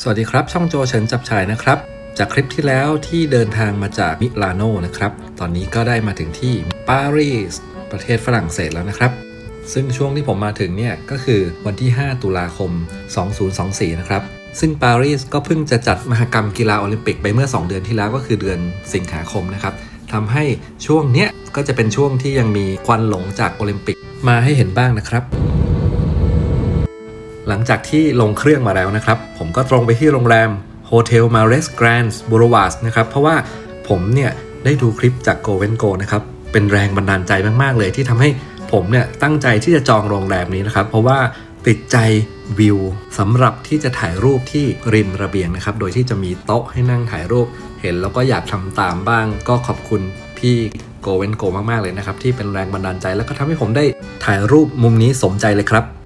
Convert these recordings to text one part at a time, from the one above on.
สวัสดีครับ ช่องโจเฉินจับชายนะครับ จากคลิปที่แล้วที่เดินทางมาจากมิลานโนนะครับ ตอนนี้ก็ได้มาถึงที่ปารีสประเทศฝรั่งเศสแล้วนะครับ ซึ่งช่วงที่ผมมาถึงเนี่ยก็คือวันที่ 5 ตุลาคม 2024 นะครับ ซึ่งปารีสก็เพิ่งจะจัดมหกรรมกีฬาโอลิมปิกไปเมื่อ 2 เดือนที่แล้วก็คือเดือนสิงหาคมนะครับทำให้ช่วงเนี้ยก็จะเป็นช่วงที่ยังมีควันหลงจากโอลิมปิกมาให้เห็นบ้างนะครับ หลังจากที่ลงเครื่องมาแล้วนะครับ ผมก็ตรงไปที่โรงแรม Hotel Mares Grand Boulevard นะครับ เพราะว่าผมเนี่ยได้ดูคลิปจาก Go w e n Go นะครับ เป็นแรงบันดาลใจมากๆเลย ที่ทำให้ผมเนี่ยตั้งใจที่จะจองโรงแรมนี้นะครับ เพราะว่าติดใจวิวสำหรับที่จะถ่ายรูปที่ริมระเบียงนะครับ โดยที่จะมีโต๊ะให้นั่งถ่ายรูป เห็นแล้วก็อยากทำตามบ้าง ก็ขอบคุณพี่โกเวนโกมากๆเลยนะครับ ที่เป็นแรงบันดาลใจแล้วก็ทำให้ผมได้ถ่ายรูปมุมนี้สมใจเลยครับ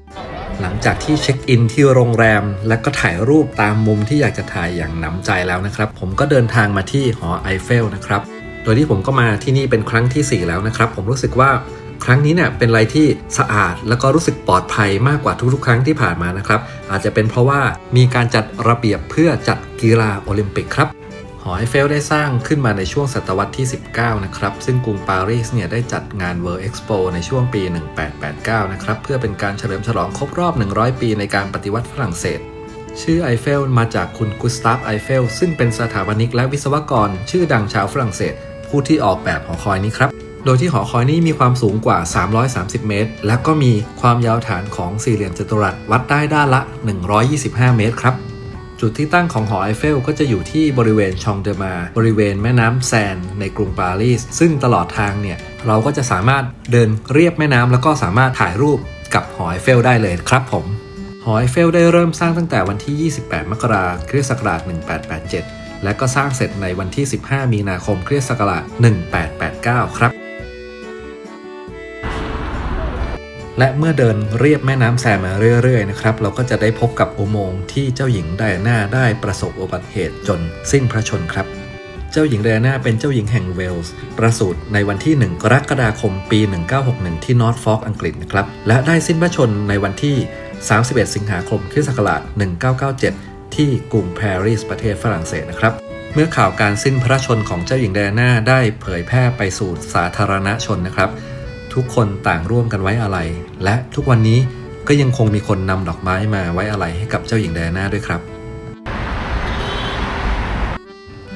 หลังจากที่เช็คอินที่โรงแรม และก็ถ่ายรูปตามมุมที่อยากจะถ่ายอย่างหนำใจแล้วนะครับ ผมก็เดินทางมาที่หอไอเฟลนะครับ โดยที่ผมก็มาที่นี่เป็นครั้งทีสี่ 4 แล้วนะครับ ผมรู้สึกว่าครั้งนี้เนี่ยเป็นอะไรที่สะอาดแล้วก็รู้สึกปลอดภัยมากกว่าทุกๆ ครั้งที่ผ่านมานะครับ อาจจะเป็นเพราะว่ามีการจัดระเบียบเพื่อจัดกีฬาโอลิมปิกครับ อไอเฟลได้สร้างขึ้นมาในช่วงศตวรรษที่ 19 นะครับ ซึ่งกรุงปารีสเนี่ยได้จัดงาน World Expo ในช่วงปี 1889 นะครับ เพื่อเป็นการเฉลิมฉลองครบรอบ 100 ปีในการปฏิวัติฝรั่งเศส ชื่อไอเฟลมาจากคุณกุสตาฟไอเฟลซึ่งเป็นสถาปนิกและวิศวกร ชื่อดังชาวฝรั่งเศส ผู้ที่ออกแบบหอคอยนี้ครับโดยที่หอคอยนี้มีความสูงกว่า 330 เมตร และก็มีความยาวฐานของสี่เหลี่ยมจัตุรัสวัดได้ด้านละ 125 เมตรครับ จุดที่ตั้งของหอไอเฟลก็จะอยู่ที่บริเวณชองเดอมา บริเวณแม่น้ำแซนในกรุงปารีส ซึ่งตลอดทางเนี่ยเราก็จะสามารถเดินเรียบแม่น้ำแล้วก็สามารถถ่ายรูปกับหอไอเฟลได้เลยครับผม หอไอเฟลได้เริ่มสร้างตั้งแต่วันที่ 28 มกราคมคริสต์ศักราช 1887 และก็สร้างเสร็จในวันที่ 15 มีนาคมคริสต์ศักราช 1889 ครับ และเมื่อเดินเรียบแม่น้ำแซมมาเรื่อยๆนะครับเราก็จะได้พบกับอุโมงค์ที่เจ้าหญิงไดอาน่าได้ประสบอุบัติเหตุจนสิ้นพระชนครับ เจ้าหญิงไดอาน่าเป็นเจ้าหญิงแห่งเวลส์ ประสูติในวันที่ 1 กรกฎาคมปี 1961 ที่นอร์ทฟอกอังกฤษนะครับและได้สิ้นพระชนในวันที่ 31 สิงหาคมคริสต์ศักราช1997 ที่กรุงปารีสประเทศฝรั่งเศสนะครับเมื่อข่าวการสิ้นพระชนของเจ้าหญิงไดอาน่าได้เผยแพร่ไปสู่สาธารณชนนะครับ ทุกคนต่างร่วมกันไว้อาลัยและทุกวันนี้ก็ยังคงมีคนนำดอกไม้มาไว้อาลัยให้กับเจ้าหญิงไดอาน่าด้วยครับ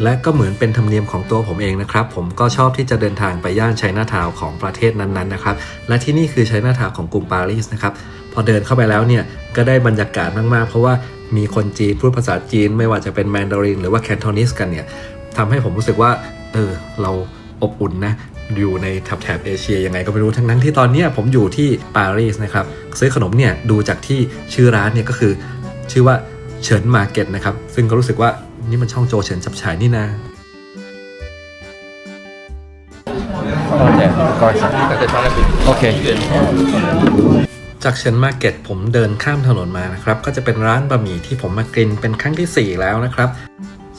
และก็เหมือนเป็นธรรมเนียมของตัวผมเองนะครับ ผมก็ชอบที่จะเดินทางไปย่านไชน่าทาวน์ของประเทศนั้นๆนะครับ และที่นี่คือไชน่าทาวน์ของกรุงปารีสนะครับ พอเดินเข้าไปแล้วเนี่ยก็ได้บรรยากาศมากๆ เพราะว่ามีคนจีนพูดภาษาจีน ไม่ว่าจะเป็นแมนดารินหรือว่าแคนโทนิสกันเนี่ยทำให้ผมรู้สึกว่าเออเราอบอุ่นนะ อยู่ในแถบแถบเอเชียยังไงก็ไม่รู้ทั้งนั้นที่ตอนเนี้ยผมอยู่ที่ปารีสนะครับซื้อขนมเนี่ยดูจากที่ชื่อร้านเนี่ยก็คือชื่อว่าเฉินมาร์เก็ตนะครับซึ่งก็รู้สึกว่านี่มันช่องโจเฉินจับฉายนี่นะโอเคจากเชนมาร์เก็ตผมเดินข้ามถนนมานะครับ ก็จะเป็นร้านบะหมี่ที่ผมมากินเป็นครั้งที่ 4 แล้วนะครับ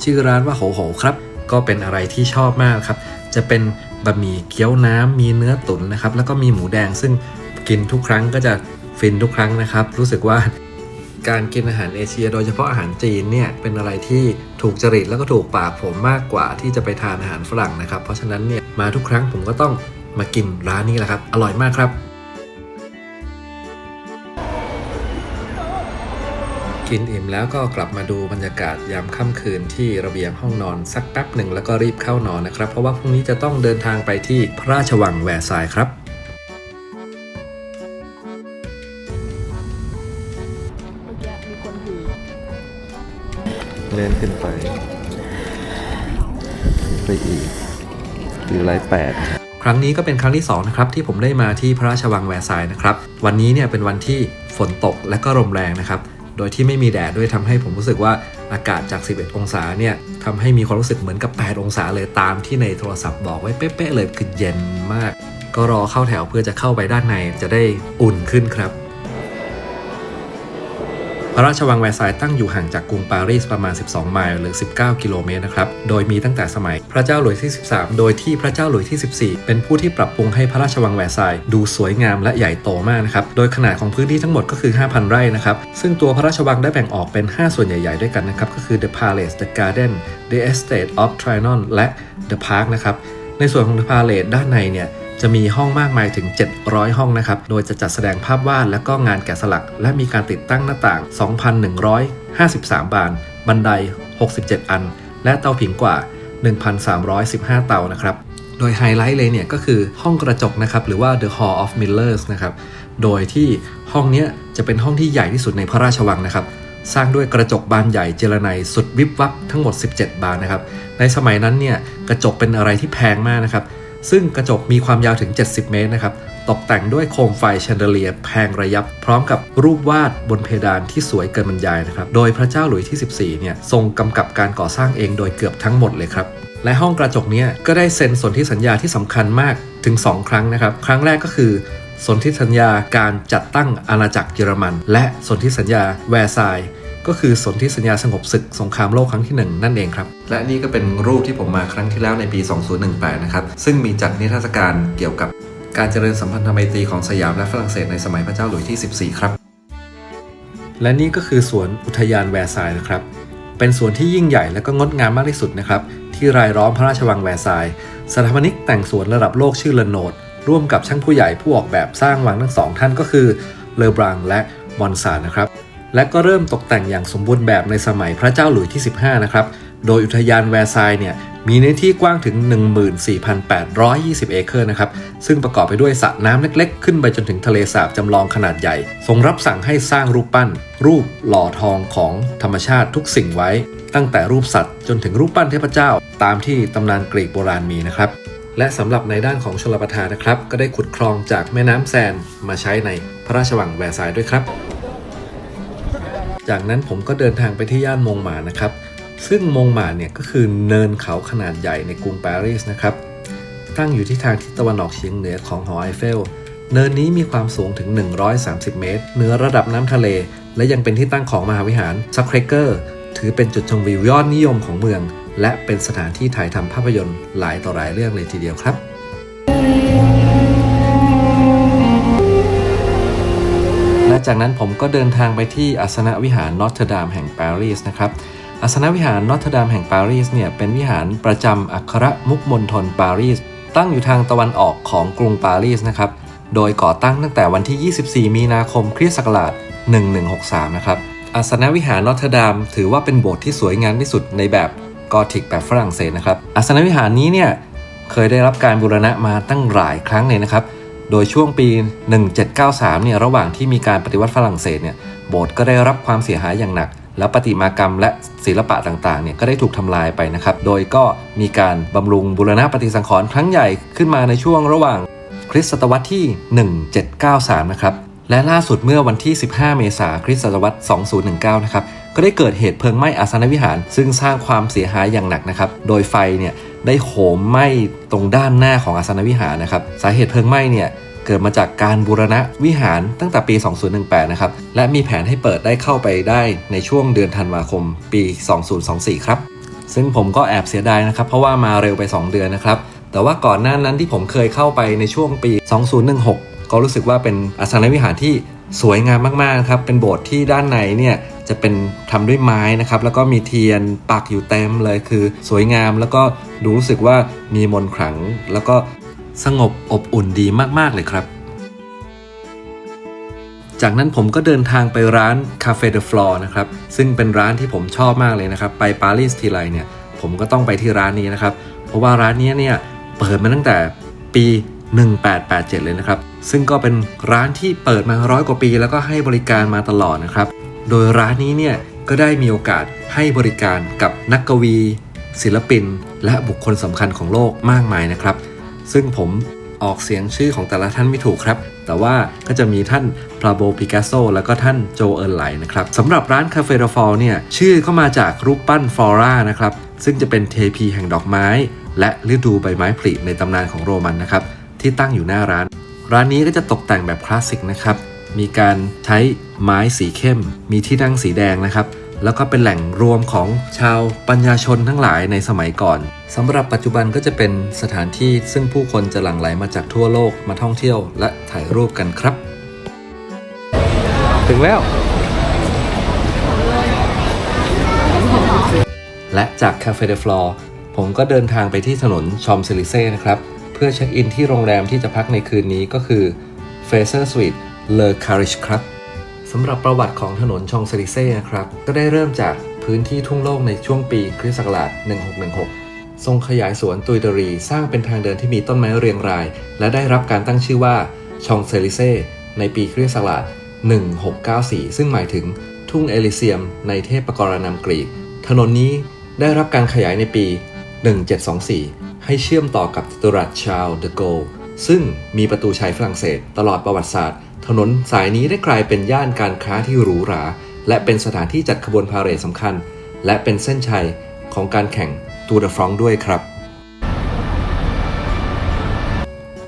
ชื่อร้านว่าโหโหครับ ก็เป็นอะไรที่ชอบมากครับ จะเป็น บะหมี่เกี๊ยวน้ำมีเนื้อตุ๋นนะครับ แล้วก็มีหมูแดงซึ่งกินทุกครั้งก็จะฟินทุกครั้งนะครับ รู้สึกว่าการกินอาหารเอเชีย โดยเฉพาะอาหารจีนเนี่ยเป็นอะไรที่ถูกจริตแล้วก็ถูกปากผมมากกว่าที่จะไปทานอาหารฝรั่งนะครับ เพราะฉะนั้นเนี่ยมาทุกครั้งผมก็ต้องมากินร้านนี้แหละครับ อร่อยมากครับ กินอิ่มแล้วก็กลับมาดูบรรยากาศยามค่ำคืนที่ระเบียงห้องนอนสักแป๊บหนึ่งแล้วก็รีบเข้านอนนะครับ เพราะว่าพรุ่งนี้จะต้องเดินทางไปที่พระราชวังแวร์ซายน์ครับเลื่อนขึ้นไป ไปอีกหรือไลท์แปดครั้งนี้ก็เป็นครั้งที่2นะครับที่ผมได้มาที่พระราชวังแวร์ซายน์นะครับ วันนี้เนี่ยเป็นวันที่ฝนตกและก็ลมแรงนะครับ โดยที่ไม่มีแดดด้วยทำให้ผมรู้สึกว่าอากาศจาก 11 องศาเนี่ยทำให้มีความรู้สึกเหมือนกับ 8 องศาเลยตามที่ในโทรศัพท์บอกไว้เป๊ะๆเลยคือเย็นมาก ก็รอเข้าแถวเพื่อจะเข้าไปด้านในจะได้อุ่นขึ้นครับ พระราชวังแวร์ซายน์ตั้งอยู่ห่างจากกรุงปารีสประมาณ 12 ไมล์หรือ 19 กิโลเมตรนะครับ โดยมีตั้งแต่สมัยพระเจ้าหลุยส์ที่ 13 โดยที่พระเจ้าหลุยส์ที่ 14 เป็นผู้ที่ปรับปรุงให้พระราชวังแวร์ซายน์ดูสวยงามและใหญ่โตมากนะครับ โดยขนาดของพื้นที่ทั้งหมดก็คือ 5,000 ไร่นะครับ ซึ่งตัวพระราชวังได้แบ่งออกเป็น 5 ส่วนใหญ่ ๆ ด้วยกันนะครับ ก็คือ The Palace The Garden The Estate of Trianon และ The Park นะครับ ในส่วนของ The Palace ด้านในเนี่ย จะมีห้องมากมายถึง 700 ห้องนะครับ โดยจะจัดแสดงภาพวาดและก็งานแกะสลัก และมีการติดตั้งหน้าต่าง 2,153 บาน บันได 67 อัน และเตาผิงกว่า 1,315 เตานะครับโดยไฮไลท์เลยเนี่ยก็คือห้องกระจกนะครับหรือว่า The Hall of Millers นะครับโดยที่ห้องนี้จะเป็นห้องที่ใหญ่ที่สุดในพระราชวังนะครับสร้างด้วยกระจกบานใหญ่เจรไนสุดวิบวับทั้งหมด 17 บานนะครับในสมัยนั้นเนี่ยกระจกเป็นอะไรที่แพงมากนะครับ ซึ่งกระจกมีความยาวถึง 70 เมตรนะครับตกแต่งด้วยโคมไฟแชนเดเลียแพงระยับ พร้อมกับรูปวาดบนเพดานที่สวยเกินบรรยายนะครับ โดยพระเจ้าหลุยส์ที่ 14 เนี่ย ทรงกำกับการก่อสร้างเองโดยเกือบทั้งหมดเลยครับ และห้องกระจกนี้ก็ได้เซ็นสนธิสัญญาที่สำคัญมากถึง 2 ครั้งนะครับ ครั้งแรกก็คือสนธิสัญญาการจัดตั้งอาณาจักรเยอรมัน และสนธิสัญญาแวร์ซาย ก็คือสนธิสัญญาสงบศึกสงครามโลกครั้งที่ 1 นั่นเองครับ และนี่ก็เป็นรูปที่ผมมาครั้งที่แล้วในปี 2018 นะครับ ซึ่งมีจัดนิทรรศการเกี่ยวกับการเจริญสัมพันธไมตรีของสยามและฝรั่งเศสในสมัยพระเจ้าหลุยส์ที่ 14 ครับ และนี่ก็คือสวนอุทยานแวร์ซายน์นะครับ เป็นสวนที่ยิ่งใหญ่และก็งดงามมากที่สุดนะครับที่รายล้อมพระราชวังแวร์ซายน์สถาปนิกแต่งสวนระดับโลกชื่อเลโนดร่วมกับช่างผู้ใหญ่ผู้ออกแบบสร้างวังทั้งสองท่านก็คือเลอบรังและมอนซานนะครับ และก็เริ่มตกแต่งอย่างสมบูรณ์แบบในสมัยพระเจ้าหลุยที่ 15 นะครับ โดยอุทยานแวร์ไซน์เนี่ยมีเนื้อที่กว้างถึง 14,820 เอเคอร์นะครับ ซึ่งประกอบไปด้วยสระน้ำเล็กๆ ขึ้นไปจนถึงทะเลสาบจำลองขนาดใหญ่ ทรงรับสั่งให้สร้างรูปปั้น รูปหล่อทองของธรรมชาติทุกสิ่งไว้ ตั้งแต่รูปสัตว์จนถึงรูปปั้นเทพเจ้า ตามที่ตำนานกรีกโบราณมีนะครับ และสำหรับในด้านของชลประทานนะครับ ก็ได้ขุดคลองจากแม่น้ำแซนมาใช้ในพระราชวังแวร์ไซน์ด้วยครับ จากนั้นผมก็เดินทางไปที่ย่านมงหมานะครับ ซึ่งมงหมาเนี่ยก็คือเนินเขาขนาดใหญ่ในกรุงปารีสนะครับ ตั้งอยู่ที่ทางทิศตะวันออกเฉียงเหนือของหอไอเฟล เนินนี้มีความสูงถึง 130 เมตรเหนือระดับน้ำทะเล และยังเป็นที่ตั้งของมหาวิหารซับเครเกอร์ถือเป็นจุดชมวิวยอดนิยมของเมือง และเป็นสถานที่ถ่ายทำภาพยนตร์หลายต่อหลายเรื่องเลยทีเดียวครับ จากนั้นผมก็เดินทางไปที่อัสนวิหารนอตเทอร์ดามแห่งปารีสนะครับอัสนวิหารนอตเทอร์ดามแห่งปารีสเนี่ยเป็นวิหารประจำอัครมุกมณฑลปารีส ตั้งอยู่ทางตะวันออกของกรุงปารีสนะครับโดยก่อตั้งตั้งแต่วันที่ 24 มีนาคมคริสต์ศักราช 1163 นะครับอัสนวิหารนอตเทอร์ดาม ถือว่าเป็นโบสถ์ที่สวยงามที่สุดในแบบกอธิกแบบฝรั่งเศสนะครับอัสนวิหารนี้เนี่ยเคยได้รับการบูรณะมาตั้งหลายครั้งเลยนะครับ โดยช่วงปี 1793 เนี่ยระหว่างที่มีการปฏิวัติฝรั่งเศสเนี่ยโบสถ์ก็ได้รับความเสียหายอย่างหนัก แล้วประติมากรรมและศิลปะต่างๆเนี่ยก็ได้ถูกทำลายไปนะครับ โดยก็มีการบำรุงบูรณะปฏิสังขรณ์ครั้งใหญ่ขึ้นมาในช่วงระหว่างคริสตศตวรรษที่ 1793 นะครับและล่าสุดเมื่อวันที่ 15 เมษายนคริสตศตวรรษ 2019 นะครับ ก็ได้เกิดเหตุเพลิงไหม้อาสนวิหาร ซึ่งสร้างความเสียหายอย่างหนักนะครับ โดยไฟเนี่ย ได้โหมไหม้ตรงด้านหน้าของอาสนวิหารนะครับสาเหตุเพลิงไหม้เนี่ยเกิดมาจากการบูรณะวิหารตั้งแต่ปี 2018 นะครับ และมีแผนให้เปิดได้เข้าไปได้ในช่วงเดือนธันวาคมปี 2024 ครับ ซึ่งผมก็แอบเสียดายนะครับ เพราะว่ามาเร็วไป 2 เดือนนะครับ แต่ว่าก่อนหน้านั้นที่ผมเคยเข้าไปในช่วงปี 2016 ก็รู้สึกว่าเป็นอาสนวิหารที่สวยงามมากๆครับ เป็นโบสถ์ที่ด้านในเนี่ย จะเป็นทำด้วยไม้นะครับ แล้วก็มีเทียนปักอยู่เต็มเลยคือ สวยงามแล้วก็ดูรู้สึกว่ามีมนขลัง แล้วก็สงบอบอุ่นดีมากๆเลยครับจากนั้นผมก็เดินทางไปร้าน Cafe de Flore นะครับ ซึ่งเป็นร้านที่ผมชอบมากเลยนะครับ ไปปารีสทีไรเนี่ย ผมก็ต้องไปที่ร้านนี้นะครับ เพราะว่าร้านนี้เนี่ยเปิดมาตั้งแต่ปี 1887 เลยนะครับ ซึ่งก็เป็นร้านที่เปิดมาร้อยกว่าปี แล้วก็ให้บริการมาตลอดนะครับ โดยร้านนี้เนี่ยก็ได้มีโอกาสให้บริการกับนักกวี ศิลปิน และบุคคลสำคัญของโลกมากมายนะครับ ซึ่งผมออกเสียงชื่อของแต่ละท่านไม่ถูกครับ แต่ว่าก็จะมีท่านพาโบปิกัสโซแล้วก็ท่านโจเอิร์นไหลนะครับสำหรับร้านคาเฟ่ดฟอลเนี่ยชื่อก็มาจากรูปปั้นฟลอร่านะครับซึ่งจะเป็นเทพีแห่งดอกไม้ และฤดูใบไม้ผลิในตำนานของโรมันนะครับที่ตั้งอยู่หน้าร้าน ร้านนี้ก็จะตกแต่งแบบคลาสสิกนะครับ มีการใช้ไม้สีเข้ม มีที่นั่งสีแดงนะครับ แล้วก็เป็นแหล่งรวมของชาวปัญญาชนทั้งหลายในสมัยก่อนสำหรับปัจจุบันก็จะเป็นสถานที่ซึ่งผู้คนจะหลั่งไหลมาจากทั่วโลกมาท่องเที่ยวและถ่ายรูปกันครับ ถึงแล้ว และจากคาเฟ่เดฟลอร์ผมก็เดินทางไปที่ถนนชอมเซลิเซ่นะครับ เพื่อเช็คอินที่โรงแรมที่จะพักในคืนนี้ก็คือ f a c e r Suite Le Carish ครับสำหรับประวัติของถนนชองเซลิเซ่นะครับ ก็ได้เริ่มจากพื้นที่ทุ่งโล่งในช่วงปีคริสต์ศักราช 1616 ทรงขยายสวนตุยเดรี สร้างเป็นทางเดินที่มีต้นไม้เรียงราย และได้รับการตั้งชื่อว่าชองเซลิเซ่ในปีคริสต์ศักราช 1694 ซึ่งหมายถึงทุ่งเอลิเซียม ในเทพกรณามกรีก ถนนนี้ได้รับการขยายในปี 1724 ให้เชื่อมต่อกับจตุรัสชาลเดโก ซึ่งมีประตูชัยฝรั่งเศสตลอดประวัติศาสตร์ ถนนสายนี้ได้กลายเป็นย่านการค้าที่หรูหรา และเป็นสถานที่จัดขบวนพาเหรดสำคัญ และเป็นเส้นชัยของการแข่งตูดฟรองด้วยครับ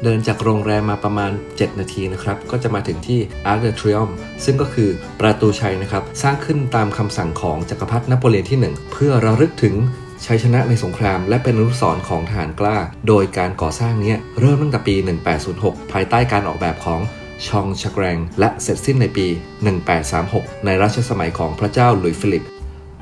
เดินจากโรงแรมมาประมาณ 7 นาทีนะครับ ก็จะมาถึงที่ Arc de Triomphe ซึ่งก็คือประตูชัยนะครับ สร้างขึ้นตามคำสั่งของจักรพรรดินโปเลียนที่ 1 เพื่อระลึกถึงชัยชนะในสงครามและเป็นอนุสรณ์ของทหารกล้า โดยการก่อสร้างนี้เริ่มตั้งแต่ปี 1806 ภายใต้การออกแบบของ ชองชะแกรง และเสร็จสิ้นในปี 1836 ในรัชสมัยของพระเจ้าหลุยส์ฟิลิป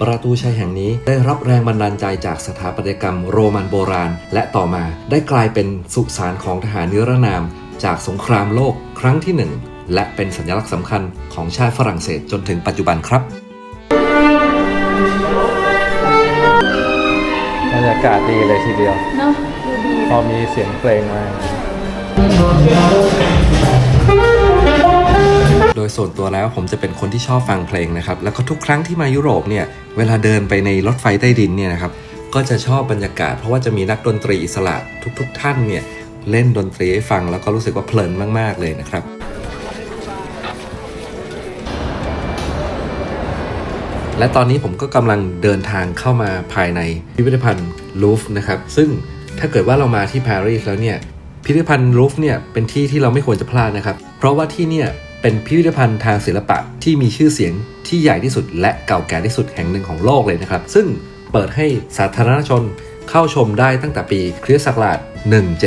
ประตูชัยแห่งนี้ได้รับแรงบันดาลใจจากสถาปัตยกรรมโรมันโบราณ และต่อมาได้กลายเป็นสุสานของทหารนิรนาม จากสงครามโลกครั้งที่หนึ่งและเป็นสัญลักษณ์สำคัญของชาติฝรั่งเศสจนถึงปัจจุบันครับบรรยากาศดีเลยทีเดียว เนาะดูดีพอมีเสียงเพลงมา โดยส่วนตัวแล้วผมจะเป็นคนที่ชอบฟังเพลงนะครับ แล้วก็ทุกครั้งที่มายุโรปเนี่ยเวลาเดินไปในรถไฟใต้ดินเนี่ยนะครับก็จะชอบบรรยากาศ เพราะว่าจะมีนักดนตรีอิสระทุก ๆทท่านเนี่ยเล่นดนตรีให้ฟังแล้วก็รู้สึกว่าเพลินมาก ๆ เลยนะครับและตอนนี้ผมก็กำลังเดินทางเข้ามาภายในพิพิธภัณฑ์ลูฟนะครับ ซึ่งถ้าเกิดว่าเรามาที่ปารีสแล้วเนี่ย พิพิธภัณฑ์ลูฟเนี่ยเป็นที่ที่เราไม่ควรจะพลาดนะครับ เพราะว่าที่เนี่ยเป็นพิพิธภัณฑ์ทางศิลปะที่มีชื่อเสียงที่ใหญ่ที่สุด และเก่าแก่ที่สุดแห่งหนึ่งของโลกเลยนะครับ ซึ่งเปิดให้สาธารณชนเข้าชมได้ตั้งแต่ปีคริสต์ศักราช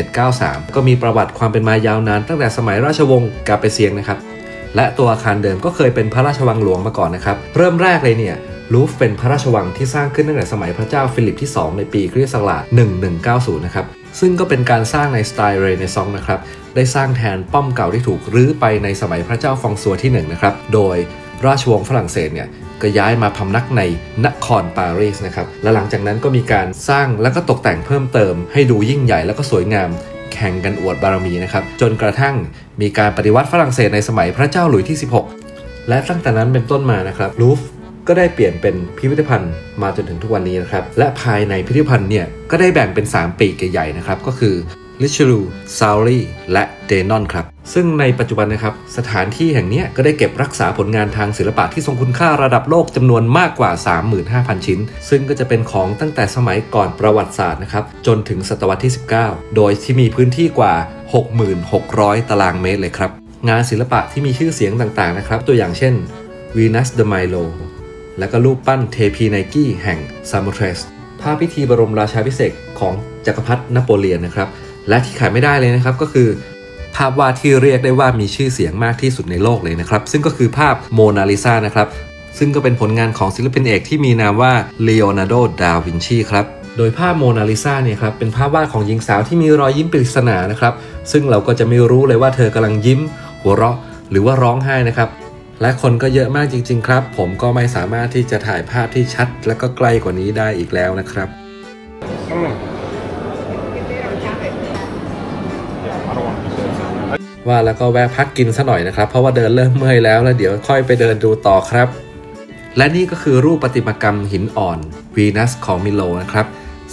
1793 ก็มีประวัติความเป็นมายาวนานตั้งแต่สมัยราชวงศ์กาเปเซียงนะครับ และตัวอาคารเดิมก็เคยเป็นพระราชวังหลวงมาก่อนนะครับ เริ่มแรกเลยเนี่ยลูฟเป็นพระราชวังที่สร้างขึ้นตั้งแต่สมัยพระเจ้าฟิลิปที่ 2 ในปีคริสต์ศักราช 1190 นะครับ ซึ่งก็เป็นการสร้างในสไตล์เรเนซองส์นะครับ ได้สร้างแทนป้อมเก่าที่ถูกรื้อไปในสมัยพระเจ้าฟองซัวที่1นะครับ โดยราชวงศ์ฝรั่งเศสเนี่ยก็ย้ายมาพำนักในนครปารีสนะครับ และหลังจากนั้นก็มีการสร้างแล้วก็ตกแต่งเพิ่มเติม ให้ดูยิ่งใหญ่แล้วก็สวยงามแข่งกันอวดบารมีนะครับ จนกระทั่งมีการปฏิวัติฝรั่งเศสในสมัยพระเจ้าหลุยที่ 16 และตั้งแต่นั้นเป็นต้นมานะครับลูฟ ก็ได้เปลี่ยนเป็นพิพิธภัณฑ์มาจนถึงทุกวันนี้นะครับ และภายในพิพิธภัณฑ์เนี่ย ก็ได้แบ่งเป็น 3 ปีกใหญ่ๆนะครับ ก็คือลิชลูซาวรีและเดนอนครับ ซึ่งในปัจจุบันนะครับ สถานที่แห่งนี้ก็ได้เก็บรักษาผลงานทางศิลปะที่ทรงคุณค่าระดับโลกจำนวนมากกว่า 35,000 ชิ้น ซึ่งก็จะเป็นของตั้งแต่สมัยก่อนประวัติศาสตร์นะครับ จนถึงศตวรรษที่ 19 โดยที่มีพื้นที่กว่า 6,600 ตารางเมตรเลยครับ งานศิลปะที่มีชื่อเสียงต่างๆนะครับ ตัวอย่างเช่น Venus de Milo และก็รูปปั้นเทพีไนกี้แห่งซาม o เทรสภาพพิธีบรมราชาพิเศษของจักรพรรดินโปเลียนนะครับ และที่ขาดไม่ได้เลยนะครับก็คือ ภาพวาดที่เรียกได้ว่ามีชื่อเสียงมากที่สุดในโลกเลยนะครับ ซึ่งก็คือภาพโมนาลิซานะครับซึ่งก็เป็นผลงานของศิลปินเอกที่มีนามว่าเลโอนาร์โด ดาวินชีครับโดยภาพโมนาลิซาเนี่ยครับเป็นภาพวาดของหญิงสาวที่มีรอยยิ้มปริศนานะครับ ซึ่งเราก็จะไม่รู้เลยว่าเธอกำลังยิ้ม หัวเราะ หรือว่าร้องไห้นะครับ และคนก็เยอะมากจริง ๆ ครับ ผมก็ไม่สามารถที่จะถ่ายภาพที่ชัด และก็ใกล้กว่านี้ได้อีกแล้วนะครับ ว่าแล้วก็แวะพักกินซะหน่อยนะครับ เพราะว่าเดินเริ่มเมื่อยแล้วแล้วเดี๋ยวค่อยไปเดินดูต่อครับ และนี่ก็คือรูปประติมากรรมหินอ่อนวีนัสของมิโลนะครับ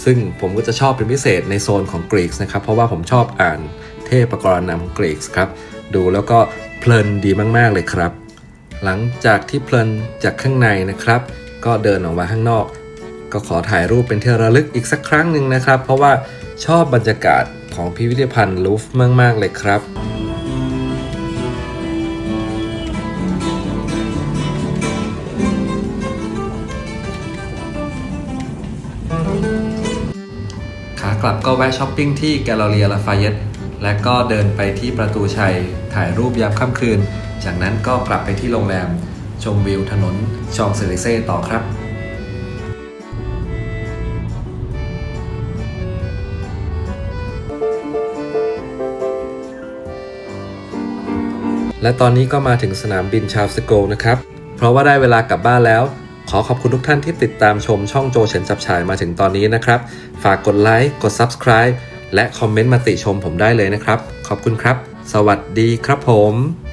ซึ่งผมก็จะชอบเป็นพิเศษในโซนของกรีกนะครับ เพราะว่าผมชอบอ่านเทพกรณำกรีกครับ ดูแล้วก็เพลินดีมาก ๆ เลยครับ หลังจากที่เพลินจากข้างในนะครับ ก็เดินออกมาข้างนอก ก็ขอถ่ายรูปเป็นที่ระลึกอีกสักครั้งหนึ่งนะครับ เพราะว่าชอบบรรยากาศของพิพิธภัณฑ์ลูฟมาก ๆ เลยครับขากลับก็แวะช้อปปิ้งที่แกลเลอเรียลาฟาเยตและก็เดินไปที่ประตูชัยถ่ายรูปยามค่ำคืน จากนั้นก็กลับไปที่โรงแรม ชมวิวถนนชองเซเลเซ่ต่อครับและตอนนี้ก็มาถึงสนามบินชาวสโกลนะครับ เพราะว่าได้เวลากลับบ้านแล้ว ขอขอบคุณทุกท่านที่ติดตามชมช่องโจเฉินจับฉายมาถึงตอนนี้นะครับ ฝากกดไลค์ กด Subscribe และคอมเมนต์มาติชมผมได้เลยนะครับ ขอบคุณครับ สวัสดีครับผม